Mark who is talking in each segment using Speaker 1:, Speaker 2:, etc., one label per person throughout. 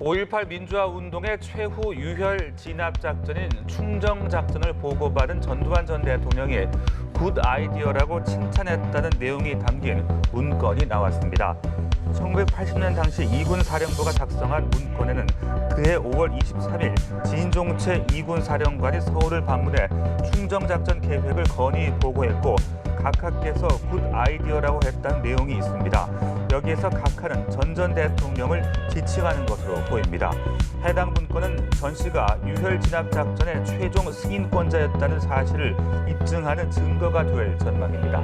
Speaker 1: 5.18 민주화 운동의 최후 유혈 진압 작전인 충정 작전을 보고받은 전두환 전 대통령이 굿 아이디어라고 칭찬했다는 내용이 담긴 문건이 나왔습니다. 1980년 당시 이군 사령부가 작성한 문건에는 그해 5월 23일 진종채 이군 사령관이 서울을 방문해 충정 작전 계획을 건의 보고했고 각하께서 굿 아이디어라고 했다는 내용이 있습니다. 여기에서 각하는 전 전 대통령을 지칭하는 것으로 보입니다. 해당 문건은 전 씨가 유혈 진압 작전의 최종 승인권자였다는 사실을 입증하는 증거가 될 전망입니다.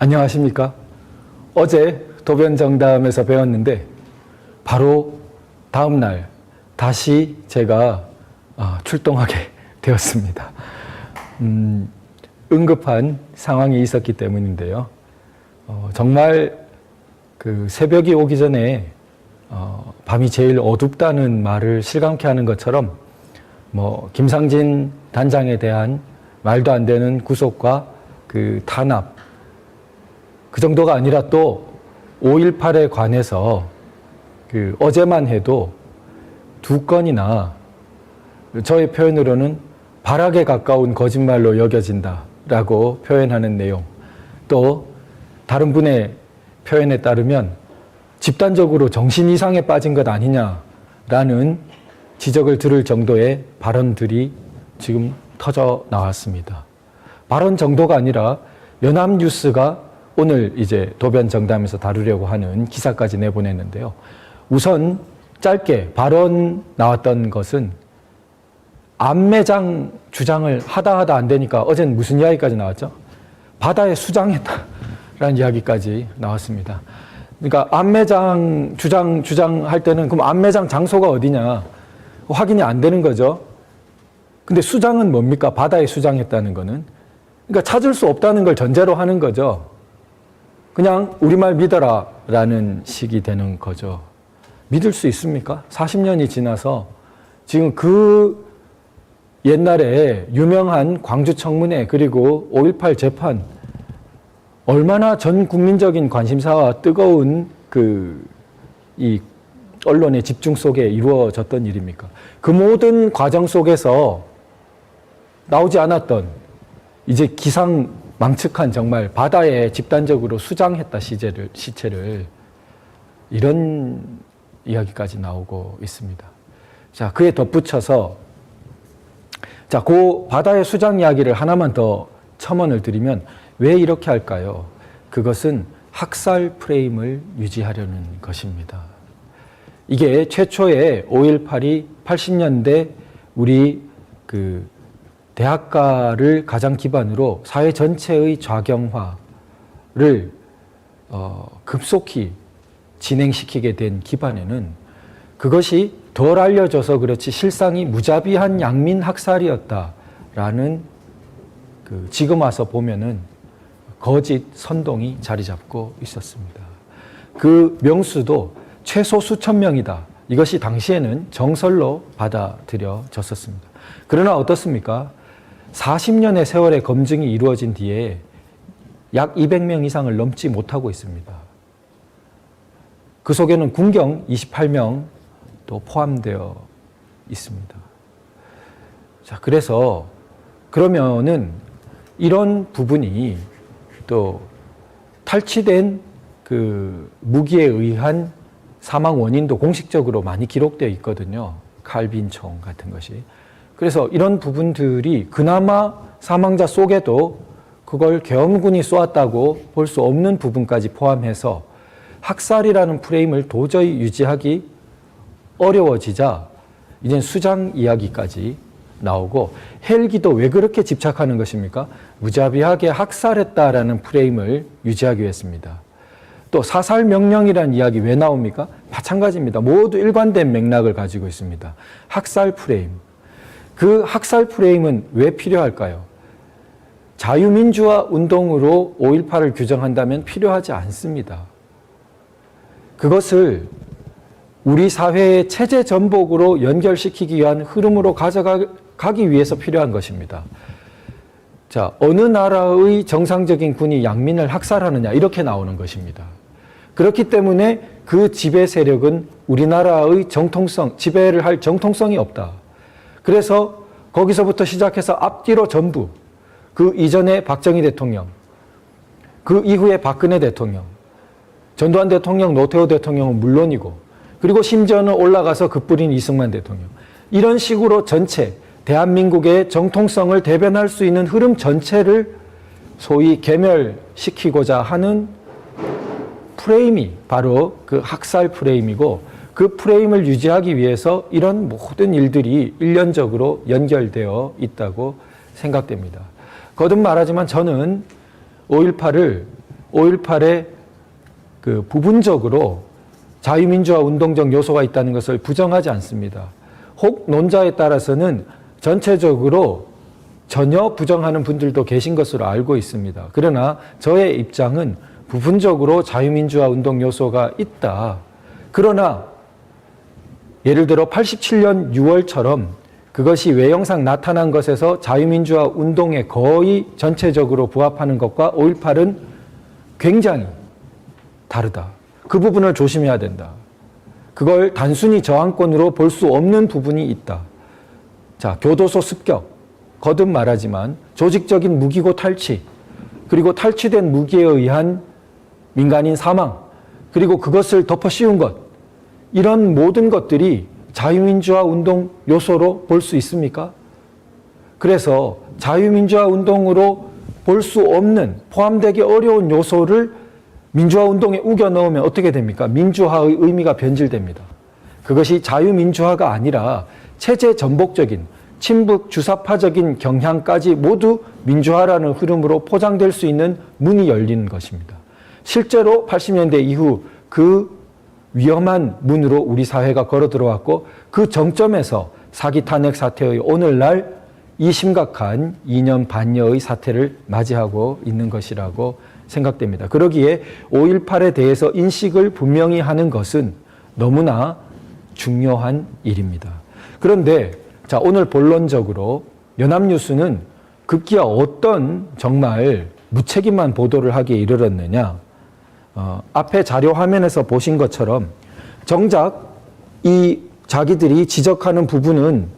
Speaker 2: 안녕하십니까? 어제 도변 정담에서 배웠는데 바로 다음 날 다시 제가 아, 출동하게 되었습니다. 음, 응급한 상황이 있었기 때문인데요. 어, 정말 그 새벽이 오기 전에 어, 밤이 제일 어둡다는 말을 실감케 하는 것처럼 뭐 김상진 단장에 대한 말도 안 되는 구속과 그 탄압 그 정도가 아니라 또 5.18에 관해서 그 어제만 해도 두 건이나 저의 표현으로는 발악에 가까운 거짓말로 여겨진다라고 표현하는 내용 또 다른 분의 표현에 따르면 집단적으로 정신 이상에 빠진 것 아니냐라는 지적을 들을 정도의 발언들이 지금 터져 나왔습니다. 발언 정도가 아니라 연합뉴스가 오늘 이제 도변 정담에서 다루려고 하는 기사까지 내보냈는데요. 우선 짧게 발언 나왔던 것은 안매장 주장을 하다 하다 안 되니까 어젠 무슨 이야기까지 나왔죠? 바다에 수장했다라는 이야기까지 나왔습니다. 그러니까 안매장 주장 주장할 때는 그럼 안매장 장소가 어디냐 확인이 안 되는 거죠. 근데 수장은 뭡니까? 바다에 수장했다는 거는 그러니까 찾을 수 없다는 걸 전제로 하는 거죠. 그냥 우리말 믿어라 라는 식이 되는 거죠. 믿을 수 있습니까? 40년이 지나서 지금 그 옛날에 유명한 광주 청문회 그리고 5.18 재판 얼마나 전 국민적인 관심사와 뜨거운 그 이 언론의 집중 속에 이루어졌던 일입니까? 그 모든 과정 속에서 나오지 않았던 이제 기상 망측한 정말 바다에 집단적으로 수장했다 시제를, 시체를 이런 이야기까지 나오고 있습니다. 자, 그에 덧붙여서 자, 그 바다의 수장 이야기를 하나만 더 첨언을 드리면 왜 이렇게 할까요? 그것은 학살 프레임을 유지하려는 것입니다. 이게 최초의 5.18이 80년대 우리 그 대학가를 가장 기반으로 사회 전체의 좌경화를 어, 급속히 진행시키게 된 기반에는 그것이 덜 알려져서 그렇지 실상이 무자비한 양민 학살이었다라는 그 지금 와서 보면은 거짓 선동이 자리 잡고 있었습니다. 그 명수도 최소 수천 명이다. 이것이 당시에는 정설로 받아들여졌었습니다. 그러나 어떻습니까? 40년의 세월의 검증이 이루어진 뒤에 약 200명 이상을 넘지 못하고 있습니다. 그 속에는 군경 28명 도 포함되어 있습니다. 자, 그래서 그러면은 이런 부분이 또 탈취된 그 무기에 의한 사망 원인도 공식적으로 많이 기록되어 있거든요. 칼빈총 같은 것이. 그래서 이런 부분들이 그나마 사망자 속에도 그걸 계엄군이 쏘았다고 볼 수 없는 부분까지 포함해서 학살이라는 프레임을 도저히 유지하기 어려워지자 이젠 수장 이야기까지 나오고 헬기도 왜 그렇게 집착하는 것입니까? 무자비하게 학살했다라는 프레임을 유지하기 위해서입니다. 또 사살 명령이라는 이야기 왜 나옵니까? 마찬가지입니다. 모두 일관된 맥락을 가지고 있습니다. 학살 프레임. 그 학살 프레임은 왜 필요할까요? 자유민주화 운동으로 5.18을 규정한다면 필요하지 않습니다. 그것을 우리 사회의 체제 전복으로 연결시키기 위한 흐름으로 가져가기 위해서 필요한 것입니다. 자, 어느 나라의 정상적인 군이 양민을 학살하느냐 이렇게 나오는 것입니다. 그렇기 때문에 그 지배 세력은 우리나라의 정통성, 지배를 할 정통성이 없다. 그래서 거기서부터 시작해서 앞뒤로 전부 그 이전에 박정희 대통령, 그 이후에 박근혜 대통령, 전두환 대통령, 노태우 대통령은 물론이고, 그리고 심지어는 올라가서 급부린 이승만 대통령. 이런 식으로 전체 대한민국의 정통성을 대변할 수 있는 흐름 전체를 소위 개멸시키고자 하는 프레임이 바로 그 학살 프레임이고 그 프레임을 유지하기 위해서 이런 모든 일들이 일련적으로 연결되어 있다고 생각됩니다. 거듭 말하지만 저는 5.18을 5.18에 그 부분적으로 자유민주화 운동적 요소가 있다는 것을 부정하지 않습니다. 혹 논자에 따라서는 전체적으로 전혀 부정하는 분들도 계신 것으로 알고 있습니다. 그러나 저의 입장은 부분적으로 자유민주화 운동 요소가 있다. 그러나 예를 들어 87년 6월처럼 그것이 외형상 나타난 것에서 자유민주화 운동에 거의 전체적으로 부합하는 것과 5.18은 굉장히 다르다. 그 부분을 조심해야 된다. 그걸 단순히 저항권으로 볼 수 없는 부분이 있다. 자, 교도소 습격. 거듭 말하지만 조직적인 무기고 탈취, 그리고 탈취된 무기에 의한 민간인 사망, 그리고 그것을 덮어 씌운 것. 이런 모든 것들이 자유민주화 운동 요소로 볼 수 있습니까? 그래서 자유민주화 운동으로 볼 수 없는 포함되기 어려운 요소를 민주화 운동에 우겨 넣으면 어떻게 됩니까? 민주화의 의미가 변질됩니다. 그것이 자유민주화가 아니라 체제 전복적인 친북 주사파적인 경향까지 모두 민주화라는 흐름으로 포장될 수 있는 문이 열리는 것입니다. 실제로 80년대 이후 그 위험한 문으로 우리 사회가 걸어 들어왔고 그 정점에서 사기 탄핵 사태의 오늘날 이 심각한 2년 반여의 사태를 맞이하고 있는 것이라고 생각됩니다. 그러기에 5.18에 대해서 인식을 분명히 하는 것은 너무나 중요한 일입니다. 그런데 자, 오늘 본론적으로 연합뉴스는 급기야 어떤 정말 무책임한 보도를 하기에 이르렀느냐. 어, 앞에 자료 화면에서 보신 것처럼 정작 이 자기들이 지적하는 부분은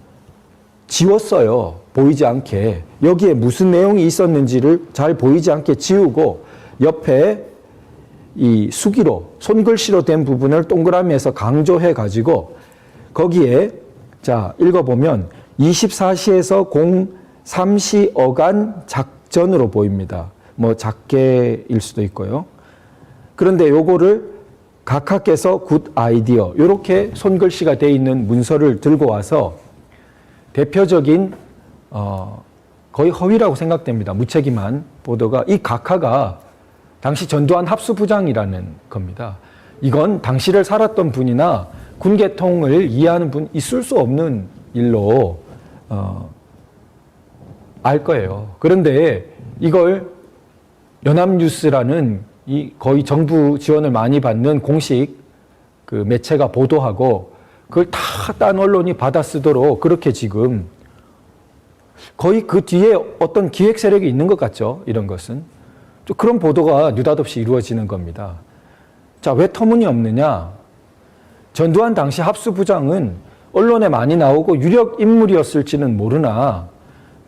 Speaker 2: 지웠어요. 보이지 않게. 여기에 무슨 내용이 있었는지를 잘 보이지 않게 지우고 옆에 이 수기로, 손글씨로 된 부분을 동그라미에서 강조해 가지고 거기에 자, 읽어보면 24시에서 03시 어간 작전으로 보입니다. 뭐 작게일 수도 있고요. 그런데 요거를 각하께서 굿 아이디어 이렇게 손글씨가 돼 있는 문서를 들고 와서 대표적인 어, 거의 허위라고 생각됩니다. 무책임한 보도가 이 각하가 당시 전두환 합수부장이라는 겁니다. 이건 당시를 살았던 분이나 군계통을 이해하는 분 있을 수 없는 일로 어, 알 거예요. 그런데 이걸 연합뉴스라는 이 거의 정부 지원을 많이 받는 공식 그 매체가 보도하고 그걸 다 딴 언론이 받아 쓰도록 그렇게 지금 거의 그 뒤에 어떤 기획 세력이 있는 것 같죠. 이런 것은. 좀 그런 보도가 느닷없이 이루어지는 겁니다. 자, 왜 터무니없느냐? 전두환 당시 합수부장은 언론에 많이 나오고 유력 인물이었을지는 모르나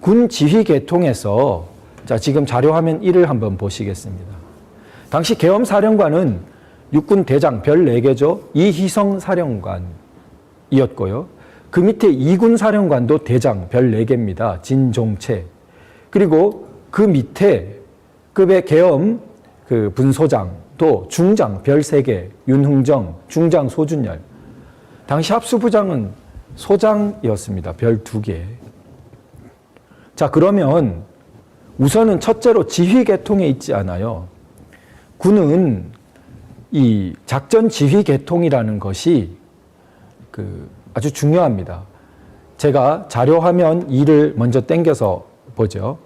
Speaker 2: 군 지휘 계통에서 자, 지금 자료 화면 1을 한번 보시겠습니다. 당시 계엄 사령관은 육군 대장 별 4개죠. 이희성 사령관이었고요. 그 밑에 이군 사령관도 대장 별 4개입니다. 진종채. 그리고 그 밑에 급의 계엄 그 분소장도 중장 별 3개, 윤흥정, 중장 소준열. 당시 합수부장은 소장이었습니다. 별 2개. 자, 그러면 우선은 첫째로 지휘 계통에 있지 않아요. 군은 이 작전 지휘 계통이라는 것이 그 아주 중요합니다. 제가 자료 화면 2를 먼저 땡겨서 보죠.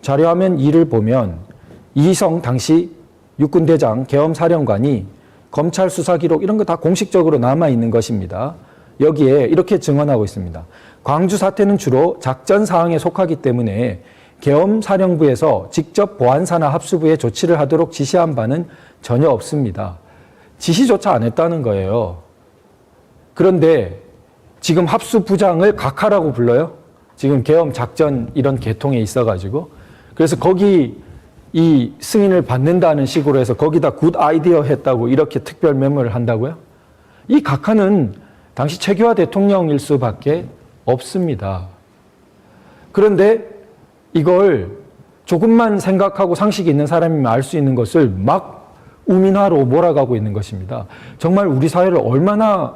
Speaker 2: 자료 화면 2를 보면 이희성 당시 육군대장 계엄사령관이 검찰 수사 기록 이런 거 다 공식적으로 남아 있는 것입니다. 여기에 이렇게 증언하고 있습니다. 광주 사태는 주로 작전 사항에 속하기 때문에 계엄 사령부에서 직접 보안사나 합수부에 조치를 하도록 지시한 바는 전혀 없습니다. 지시조차 안 했다는 거예요. 그런데 지금 합수부장을 각하라고 불러요. 지금 계엄 작전 이런 계통에 있어가지고 그래서 거기 이 승인을 받는다는 식으로 해서 거기다 굿 아이디어 했다고 이렇게 특별 메모를 한다고요? 이 각하는 당시 최규하 대통령일 수밖에 없습니다. 그런데 이걸 조금만 생각하고 상식이 있는 사람이면 알 수 있는 것을 막 우민화로 몰아가고 있는 것입니다. 정말 우리 사회를 얼마나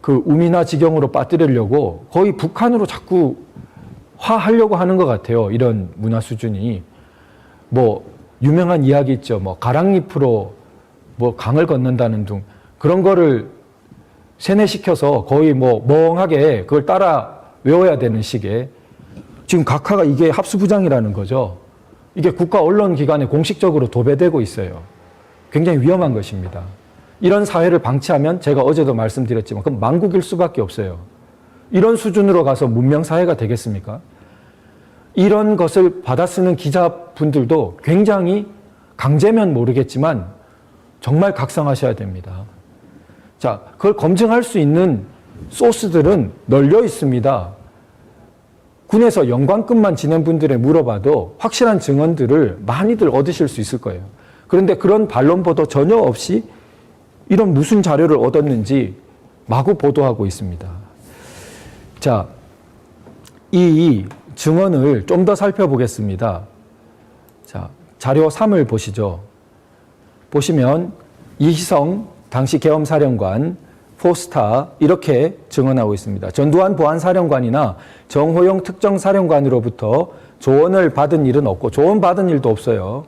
Speaker 2: 그 우민화 지경으로 빠뜨리려고 거의 북한으로 자꾸 화하려고 하는 것 같아요. 이런 문화 수준이. 뭐, 유명한 이야기 있죠. 뭐, 가랑잎으로 뭐 강을 건넌다는 등 그런 거를 세뇌시켜서 거의 뭐 멍하게 그걸 따라 외워야 되는 식의 지금 각하가 이게 합수부장이라는 거죠. 이게 국가 언론 기관에 공식적으로 도배되고 있어요. 굉장히 위험한 것입니다. 이런 사회를 방치하면 제가 어제도 말씀드렸지만 그럼 망국일 수밖에 없어요. 이런 수준으로 가서 문명 사회가 되겠습니까? 이런 것을 받아쓰는 기자분들도 굉장히 강제면 모르겠지만 정말 각성하셔야 됩니다. 자, 그걸 검증할 수 있는 소스들은 널려 있습니다. 군에서 영관급만 지낸 분들에 물어봐도 확실한 증언들을 많이들 얻으실 수 있을 거예요. 그런데 그런 반론 보도 전혀 없이 이런 무슨 자료를 얻었는지 마구 보도하고 있습니다. 자, 이 증언을 좀 더 살펴보겠습니다. 자, 자료 3을 보시죠. 보시면 이희성 당시 계엄사령관 포스타 이렇게 증언하고 있습니다. 전두환 보안사령관이나 정호영 특정사령관으로부터 조언을 받은 일은 없고 조언 받은 일도 없어요.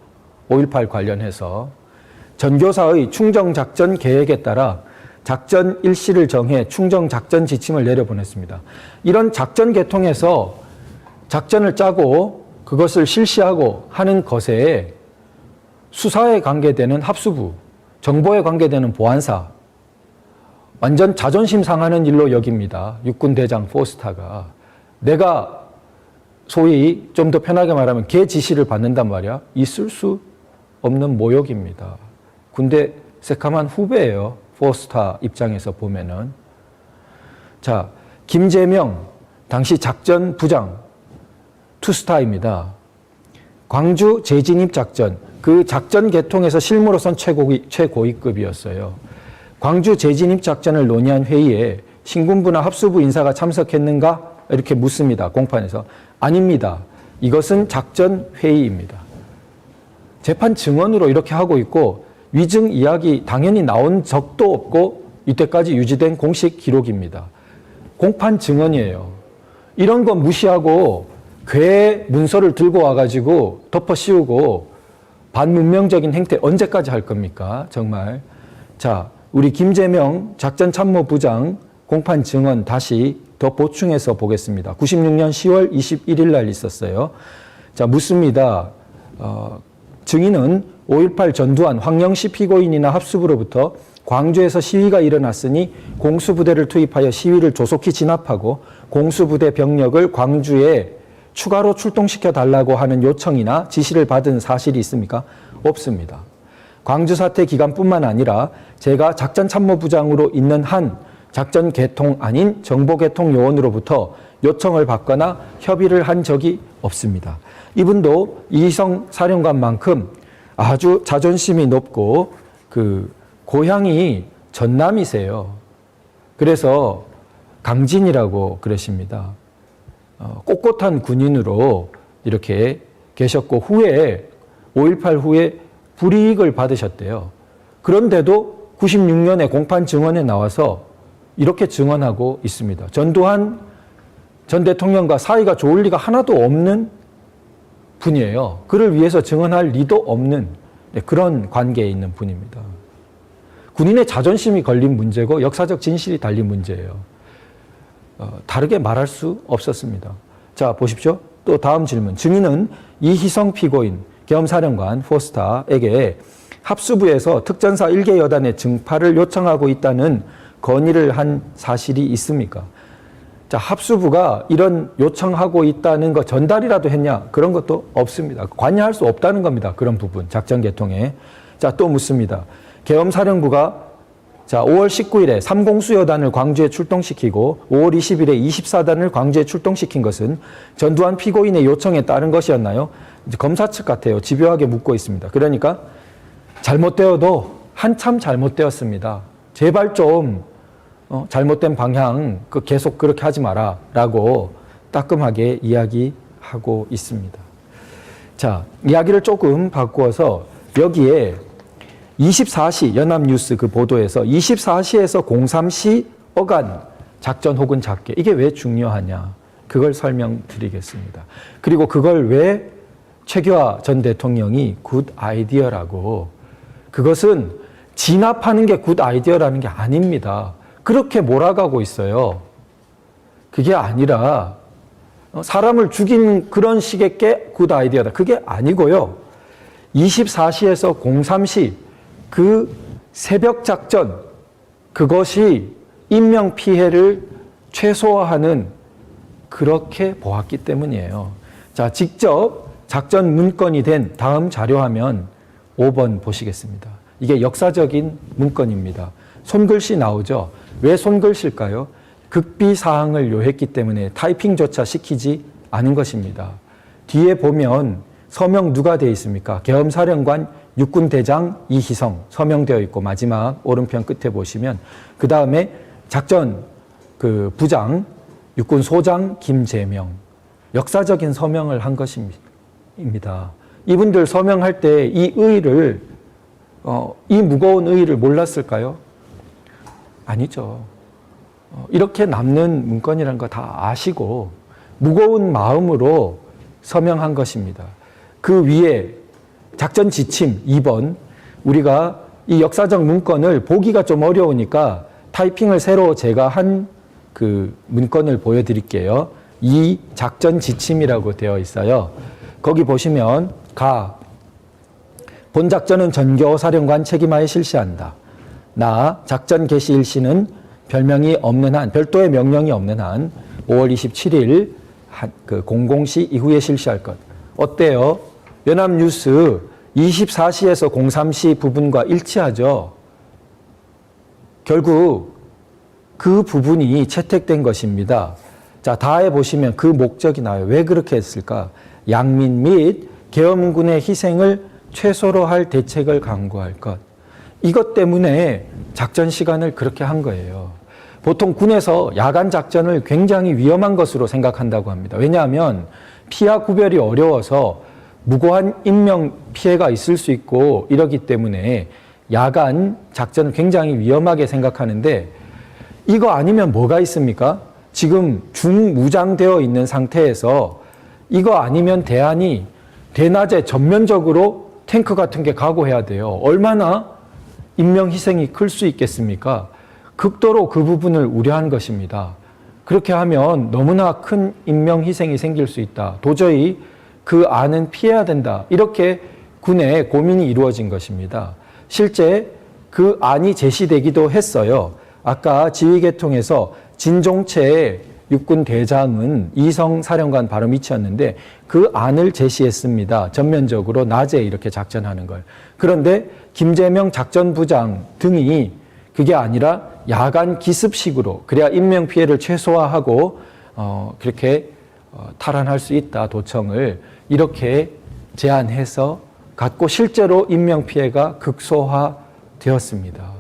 Speaker 2: 5.18 관련해서 전교사의 충정작전 계획에 따라 작전 일시를 정해 충정작전 지침을 내려보냈습니다. 이런 작전 계통에서 작전을 짜고 그것을 실시하고 하는 것에 수사에 관계되는 합수부, 정보에 관계되는 보안사, 완전 자존심 상하는 일로 여깁니다. 육군 대장 포스타가. 내가 소위 좀 더 편하게 말하면 개 지시를 받는단 말이야. 있을 수 없는 모욕입니다. 군대 새카만 후배예요. 포스타 입장에서 보면은. 자, 김재명 당시 작전 부장 투스타입니다. 광주 재진입 작전 그 작전 계통에서 실무로선 최고위, 최고위급이었어요. 광주 재진입 작전을 논의한 회의에 신군부나 합수부 인사가 참석했는가 이렇게 묻습니다. 공판에서 아닙니다. 이것은 작전 회의입니다. 재판 증언으로 이렇게 하고 있고 위증 이야기 당연히 나온 적도 없고 이때까지 유지된 공식 기록입니다. 공판 증언이에요. 이런 거 무시하고 괴 문서를 들고 와가지고 덮어 씌우고 반문명적인 행태 언제까지 할 겁니까? 정말. 자, 우리 김재명 작전참모부장 공판 증언 다시 더 보충해서 보겠습니다. 96년 10월 21일 날 있었어요. 자, 묻습니다. 어, 증인은 5.18 전두환 황영시 피고인이나 합수부로부터 광주에서 시위가 일어났으니 공수부대를 투입하여 시위를 조속히 진압하고 공수부대 병력을 광주에 추가로 출동시켜 달라고 하는 요청이나 지시를 받은 사실이 있습니까? 없습니다. 광주 사태 기간뿐만 아니라 제가 작전 참모부장으로 있는 한 작전 개통 아닌 정보 개통 요원으로부터 요청을 받거나 협의를 한 적이 없습니다. 이분도 이희성 사령관만큼 아주 자존심이 높고 그 고향이 전남이세요. 그래서 강진이라고 그러십니다. 어, 꼿꼿한 군인으로 이렇게 계셨고 후에 5.18 후에 불이익을 받으셨대요. 그런데도 96년에 공판 증언에 나와서 이렇게 증언하고 있습니다. 전두환 전 대통령과 사이가 좋을 리가 하나도 없는 분이에요. 그를 위해서 증언할 리도 없는 네, 그런 관계에 있는 분입니다. 군인의 자존심이 걸린 문제고 역사적 진실이 달린 문제예요. 어, 다르게 말할 수 없었습니다. 자, 보십시오. 또 다음 질문. 증인은 이희성 피고인, 계엄사령관 포스타에게 합수부에서 특전사 1개 여단의 증파를 요청하고 있다는 건의를 한 사실이 있습니까? 자, 합수부가 이런 요청하고 있다는 거 전달이라도 했냐? 그런 것도 없습니다. 관여할 수 없다는 겁니다. 그런 부분, 작전 개통에. 자, 또 묻습니다. 계엄사령부가 자, 5월 19일에 3공수여단을 광주에 출동시키고 5월 20일에 24단을 광주에 출동시킨 것은 전두환 피고인의 요청에 따른 것이었나요? 이제 검사 측 같아요. 집요하게 묻고 있습니다. 그러니까 잘못되어도 한참 잘못되었습니다. 제발 좀 어, 잘못된 방향 그 계속 그렇게 하지 마라라고 따끔하게 이야기하고 있습니다. 자, 이야기를 조금 바꾸어서 여기에 24시 연합뉴스 그 보도에서 24시에서 03시 어간 작전 혹은 작계 이게 왜 중요하냐 그걸 설명드리겠습니다. 그리고 그걸 왜 최규하 전 대통령이 굿 아이디어라고 그것은 진압하는 게 굿 아이디어라는 게 아닙니다. 그렇게 몰아가고 있어요. 그게 아니라 어, 사람을 죽인 그런 식의 게 굿 아이디어다. 그게 아니고요. 24시에서 03시 그 새벽 작전 그것이 인명 피해를 최소화하는 그렇게 보았기 때문이에요. 자, 직접 작전 문건이 된 다음 자료화면 5번 보시겠습니다. 이게 역사적인 문건입니다. 손글씨 나오죠? 왜 손글씨일까요? 극비 사항을 요했기 때문에 타이핑조차 시키지 않은 것입니다. 뒤에 보면 서명 누가 되어 있습니까? 계엄사령관 육군 대장 이희성 서명되어 있고 마지막 오른편 끝에 보시면 그 다음에 작전 그 부장 육군 소장 김재명 역사적인 서명을 한 것입니다. 이분들 서명할 때 이 의의를 어, 이 무거운 의의를 몰랐을까요? 아니죠. 어, 이렇게 남는 문건이라는 거다 아시고 무거운 마음으로 서명한 것입니다. 그 위에 작전 지침 2번 우리가 이 역사적 문건을 보기가 좀 어려우니까 타이핑을 새로 제가 한 그 문건을 보여드릴게요. 이 작전 지침이라고 되어 있어요. 거기 보시면 가 본작전은 전교 사령관 책임하에 실시한다. 나 작전 개시 일시는 별명이 없는 한 별도의 명령이 없는 한 5월 27일 한, 그 00시 이후에 실시할 것. 어때요? 연합뉴스 24시에서 03시 부분과 일치하죠. 결국 그 부분이 채택된 것입니다. 자, 다에 보시면 그 목적이 나와요. 왜 그렇게 했을까? 양민 및 계엄군의 희생을 최소로 할 대책을 강구할 것. 이것 때문에 작전 시간을 그렇게 한 거예요. 보통 군에서 야간 작전을 굉장히 위험한 것으로 생각한다고 합니다. 왜냐하면 피하 구별이 어려워서 무고한 인명 피해가 있을 수 있고 이러기 때문에 야간 작전을 굉장히 위험하게 생각하는데 이거 아니면 뭐가 있습니까? 지금 중무장되어 있는 상태에서 이거 아니면 대안이 대낮에 전면적으로 탱크 같은 게 각오해야 돼요. 얼마나 인명 희생이 클 수 있겠습니까? 극도로 그 부분을 우려한 것입니다. 그렇게 하면 너무나 큰 인명 희생이 생길 수 있다. 도저히 그 안은 피해야 된다. 이렇게 군의 고민이 이루어진 것입니다. 실제 그 안이 제시되기도 했어요. 아까 지휘계통에서 진종채 육군 대장은 이성 사령관 바로 밑이었는데 그 안을 제시했습니다. 전면적으로 낮에 이렇게 작전하는 걸. 그런데 김재명 작전부장 등이 그게 아니라 야간 기습식으로 그래야 인명 피해를 최소화하고 어 그렇게 어, 탈환할 수 있다 도청을 이렇게 제안해서 갖고 실제로 인명 피해가 극소화되었습니다.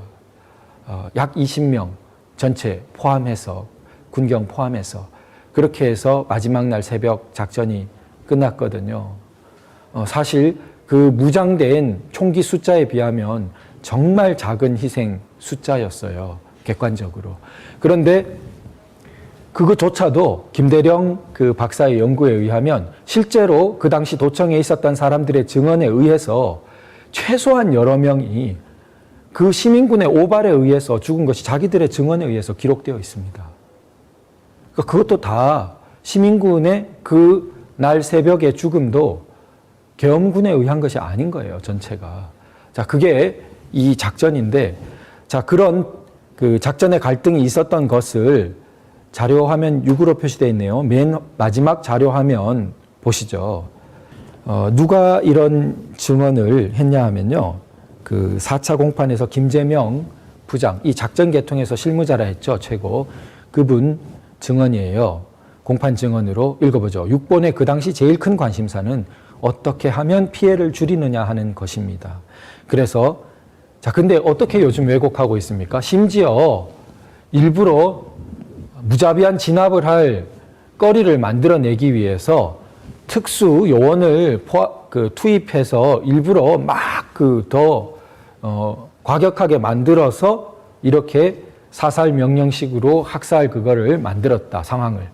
Speaker 2: 어, 약 20명 전체 포함해서 군경 포함해서 그렇게 해서 마지막 날 새벽 작전이 끝났거든요. 어, 사실 그 무장된 총기 숫자에 비하면 정말 작은 희생 숫자였어요. 객관적으로. 그런데 그거조차도 김대령 그 박사의 연구에 의하면 실제로 그 당시 도청에 있었던 사람들의 증언에 의해서 최소한 여러 명이 그 시민군의 오발에 의해서 죽은 것이 자기들의 증언에 의해서 기록되어 있습니다. 그러니까 그것도 다 시민군의 그 날 새벽의 죽음도 계엄군에 의한 것이 아닌 거예요, 전체가. 자, 그게 이 작전인데, 자, 그런 그 작전의 갈등이 있었던 것을 자료 화면 6으로 표시되어 있네요. 맨 마지막 자료 화면 보시죠. 어, 누가 이런 증언을 했냐 하면요. 그 4차 공판에서 김재명 부장, 이 작전 계통에서 실무자라 했죠. 최고. 그분 증언이에요. 공판 증언으로 읽어보죠. 6번의 그 당시 제일 큰 관심사는 어떻게 하면 피해를 줄이느냐 하는 것입니다. 그래서 자, 근데 어떻게 요즘 왜곡하고 있습니까? 심지어 일부러 무자비한 진압을 할 거리를 만들어내기 위해서 특수 요원을 포함, 그 투입해서 일부러 막 그 더 어, 과격하게 만들어서 이렇게 사살 명령식으로 학살 그거를 만들었다 상황을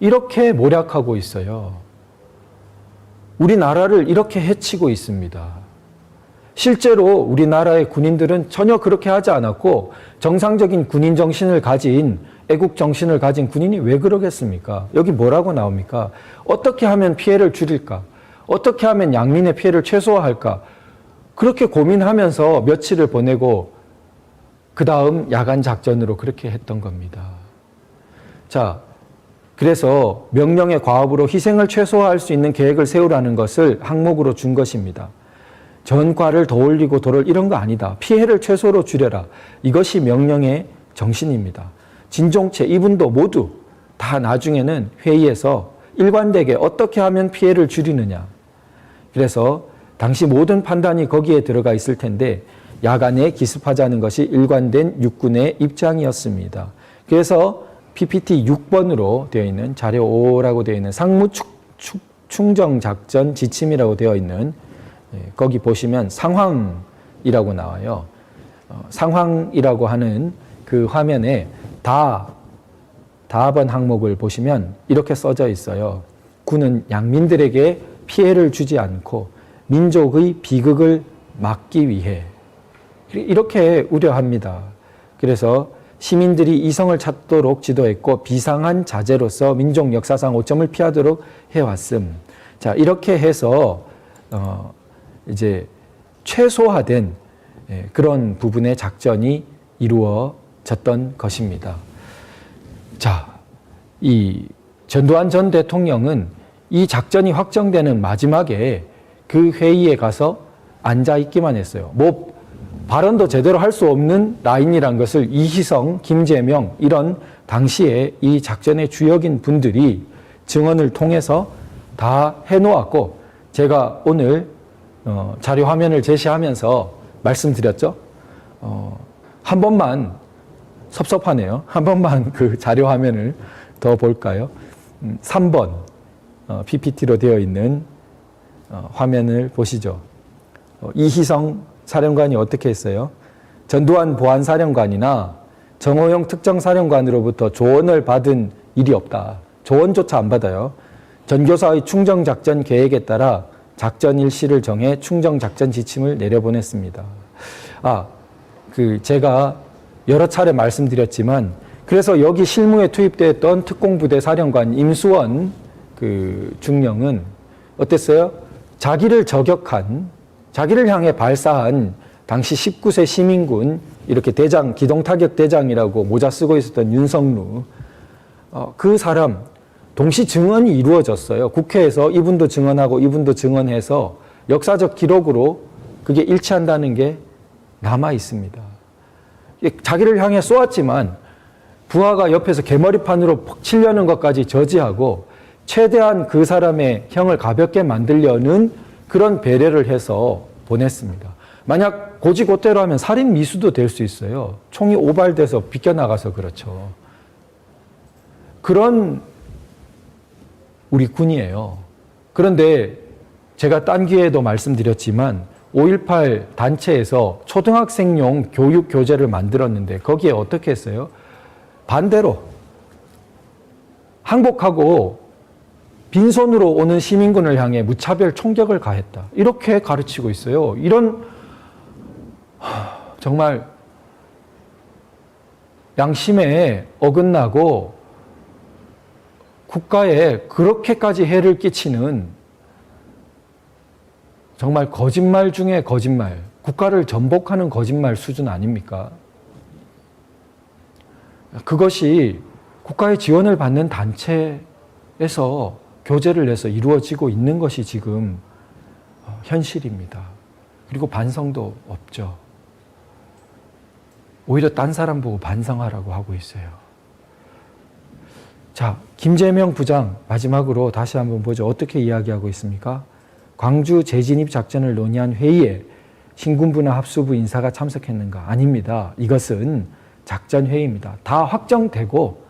Speaker 2: 이렇게 모략하고 있어요. 우리나라를 이렇게 해치고 있습니다. 실제로 우리나라의 군인들은 전혀 그렇게 하지 않았고 정상적인 군인 정신을 가진 애국 정신을 가진 군인이 왜 그러겠습니까? 여기 뭐라고 나옵니까? 어떻게 하면 피해를 줄일까? 어떻게 하면 양민의 피해를 최소화할까? 그렇게 고민하면서 며칠을 보내고 그 다음 야간 작전으로 그렇게 했던 겁니다. 자, 그래서 명령의 과업으로 희생을 최소화할 수 있는 계획을 세우라는 것을 항목으로 준 것입니다. 전과를 더 올리고 도를 이런 거 아니다. 피해를 최소로 줄여라. 이것이 명령의 정신입니다. 진종채 이분도 모두 다 나중에는 회의에서 일관되게 어떻게 하면 피해를 줄이느냐. 그래서 당시 모든 판단이 거기에 들어가 있을 텐데 야간에 기습하자는 것이 일관된 육군의 입장이었습니다. 그래서 PPT 6번으로 되어 있는 자료 5라고 되어 있는 상무 축, 축, 충정 작전 지침이라고 되어 있는 예, 거기 보시면 상황이라고 나와요. 어, 상황이라고 하는 그 화면에 다 다번 항목을 보시면 이렇게 써져 있어요. 군은 양민들에게 피해를 주지 않고 민족의 비극을 막기 위해 이렇게 우려합니다. 그래서 시민들이 이성을 찾도록 지도했고 비상한 자제로서 민족 역사상 오점을 피하도록 해왔음. 자 이렇게 해서 어 이제 최소화된 예, 그런 부분의 작전이 이루어 졌던 것입니다. 자, 이 전두환 전 대통령은 이 작전이 확정되는 마지막에 그 회의에 가서 앉아 있기만 했어요. 뭐 발언도 제대로 할 수 없는 라인이란 것을 이희성, 김재명 이런 당시에 이 작전의 주역인 분들이 증언을 통해서 다 해놓았고 제가 오늘 어, 자료 화면을 제시하면서 말씀드렸죠. 어, 한 번만 섭섭하네요. 한 번만 그 자료 화면을 더 볼까요? 음, 3번 어, PPT로 되어 있는 어, 화면을 보시죠. 어, 이희성 사령관이 어떻게 했어요? 전두환 보안사령관이나 정호영 특정사령관으로부터 조언을 받은 일이 없다. 조언조차 안 받아요. 전교사의 충정작전 계획에 따라 작전 일시를 정해 충정작전 지침을 내려보냈습니다. 아, 그 제가 여러 차례 말씀드렸지만 그래서 여기 실무에 투입됐던 특공부대 사령관 임수원 그 중령은 어땠어요? 자기를 저격한 자기를 향해 발사한 당시 19세 시민군 이렇게 대장 기동 타격 대장이라고 모자 쓰고 있었던 윤석루 어, 그 사람 동시 증언이 이루어졌어요. 국회에서 이분도 증언하고 이분도 증언해서 역사적 기록으로 그게 일치한다는 게 남아 있습니다. 자기를 향해 쏘았지만 부하가 옆에서 개머리판으로 퍽 치려는 것까지 저지하고 최대한 그 사람의 형을 가볍게 만들려는 그런 배려를 해서 보냈습니다. 만약 고지고대로 하면 살인 미수도 될 수 있어요. 총이 오발돼서 비껴나가서 그렇죠. 그런 우리 군이에요. 그런데 제가 딴 기회에도 말씀드렸지만 5.18 단체에서 초등학생용 교육 교재를 만들었는데 거기에 어떻게 했어요? 반대로 항복하고 빈손으로 오는 시민군을 향해 무차별 총격을 가했다. 이렇게 가르치고 있어요. 이런 정말 양심에 어긋나고 국가에 그렇게까지 해를 끼치는 정말 거짓말 중에 거짓말, 국가를 전복하는 거짓말 수준 아닙니까? 그것이 국가의 지원을 받는 단체에서 교재를 내서 이루어지고 있는 것이 지금 어, 현실입니다. 그리고 반성도 없죠. 오히려 딴 사람 보고 반성하라고 하고 있어요. 자, 김재명 부장 마지막으로 다시 한번 보죠. 어떻게 이야기하고 있습니까? 광주 재진입 작전을 논의한 회의에 신군부나 합수부 인사가 참석했는가? 아닙니다. 이것은 작전 회의입니다. 다 확정되고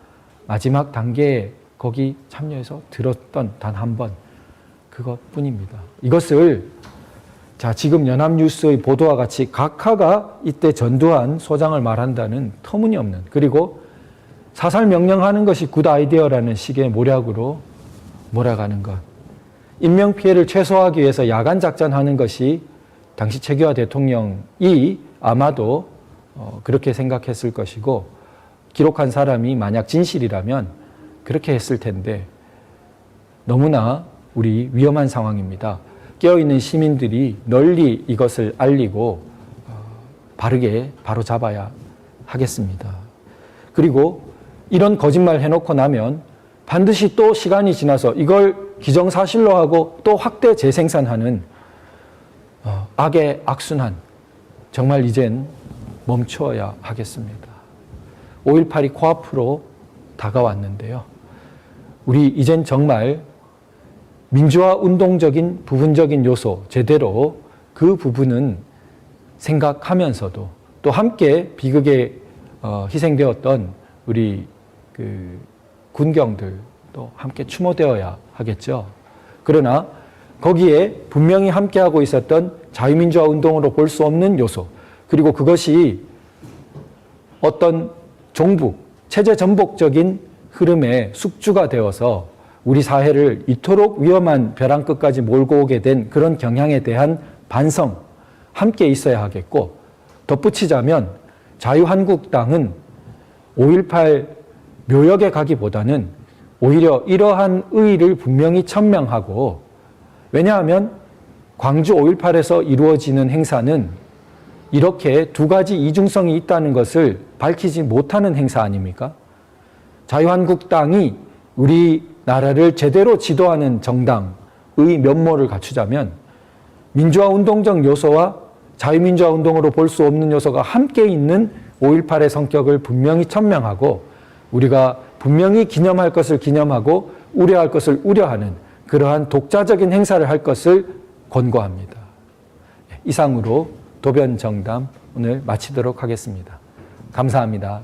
Speaker 2: 마지막 단계에 거기 참여해서 들었던 단 한 번 그것뿐입니다. 이것을 자 지금 연합뉴스의 보도와 같이 각하가 이때 전두환 소장을 말한다는 터무니없는 그리고 사살 명령하는 것이 굿 아이디어라는 식의 모략으로 몰아가는 것. 인명 피해를 최소화하기 위해서 야간 작전하는 것이 당시 최규하 대통령이 아마도 어, 그렇게 생각했을 것이고 기록한 사람이 만약 진실이라면 그렇게 했을 텐데 너무나 우리 위험한 상황입니다. 깨어있는 시민들이 널리 이것을 알리고 어, 바르게 바로 잡아야 하겠습니다. 그리고 이런 거짓말 해놓고 나면 반드시 또 시간이 지나서 이걸 기정사실로 하고 또 확대 재생산하는 어, 악의 악순환 정말 이젠 멈추어야 하겠습니다. 5.18이 코앞으로 다가왔는데요. 우리 이젠 정말 민주화 운동적인 부분적인 요소 제대로 그 부분은 생각하면서도 또 함께 비극에 어, 희생되었던 우리 그 군경들도 함께 추모되어야 하겠죠. 그러나 거기에 분명히 함께하고 있었던 자유민주화 운동으로 볼 수 없는 요소 그리고 그것이 어떤 종북 체제 전복적인 흐름의 숙주가 되어서 우리 사회를 이토록 위험한 벼랑 끝까지 몰고 오게 된 그런 경향에 대한 반성 함께 있어야 하겠고 덧붙이자면 자유한국당은 5.18 묘역에 가기보다는 오히려 이러한 의의를 분명히 천명하고 왜냐하면 광주 5.18에서 이루어지는 행사는 이렇게 두 가지 이중성이 있다는 것을 밝히지 못하는 행사 아닙니까? 자유한국당이 우리나라를 제대로 지도하는 정당의 면모를 갖추자면 민주화 운동적 요소와 자유민주화 운동으로 볼 수 없는 요소가 함께 있는 5.18의 성격을 분명히 천명하고 우리가 분명히 기념할 것을 기념하고 우려할 것을 우려하는 그러한 독자적인 행사를 할 것을 권고합니다. 이상으로 도변 정담 오늘 마치도록 하겠습니다. 감사합니다.